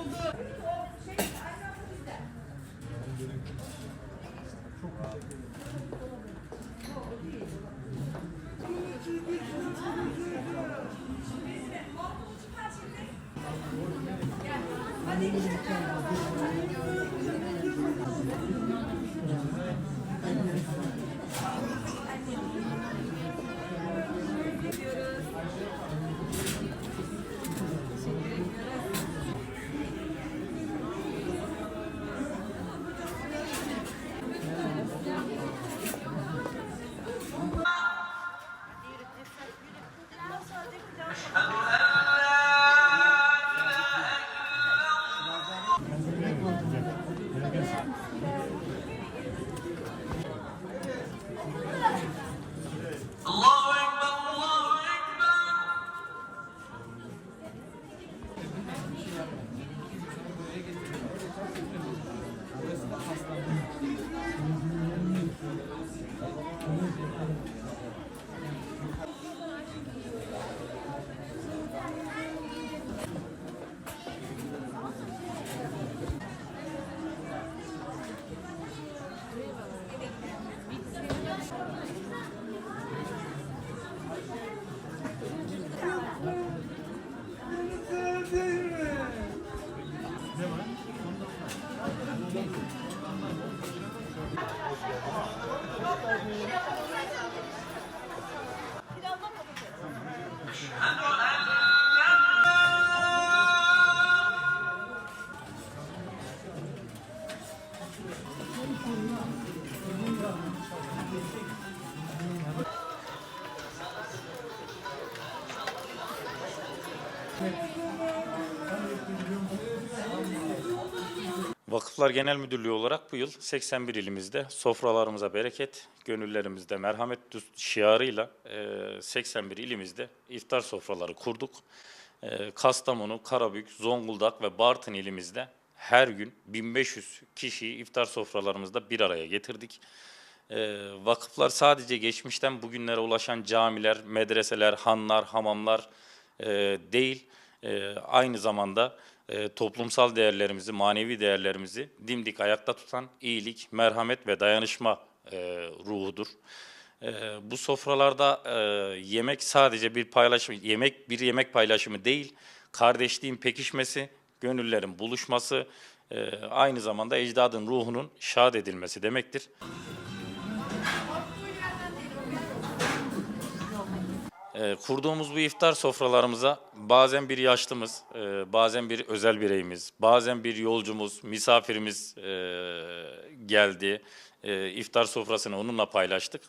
oldu. Çok teşekkür ederim. Hadi gidelim. Ekber, Allahu Ekber. Vakıflar Genel Müdürlüğü olarak bu yıl 81 ilimizde sofralarımıza bereket, gönüllerimizde merhamet şiarıyla e, 81 ilimizde iftar sofraları kurduk. E, Kastamonu, Karabük, Zonguldak ve Bartın ilimizde her gün 1500 kişiyi iftar sofralarımızda bir araya getirdik. E, vakıflar sadece geçmişten bugünlere ulaşan camiler, medreseler, hanlar, hamamlar e, değil, e, aynı zamanda e, toplumsal değerlerimizi, manevi değerlerimizi dimdik ayakta tutan iyilik, merhamet ve dayanışma e, ruhudur. E, bu sofralarda e, yemek sadece bir paylaşım, yemek bir yemek paylaşımı değil, kardeşliğin pekişmesi, gönüllerin buluşması, e, aynı zamanda ecdadın ruhunun şad edilmesi demektir. Ee, kurduğumuz bu iftar sofralarımıza bazen bir yaşlımız, e, bazen bir özel bireyimiz, bazen bir yolcumuz, misafirimiz e, geldi. E, iftar sofrasını onunla paylaştık.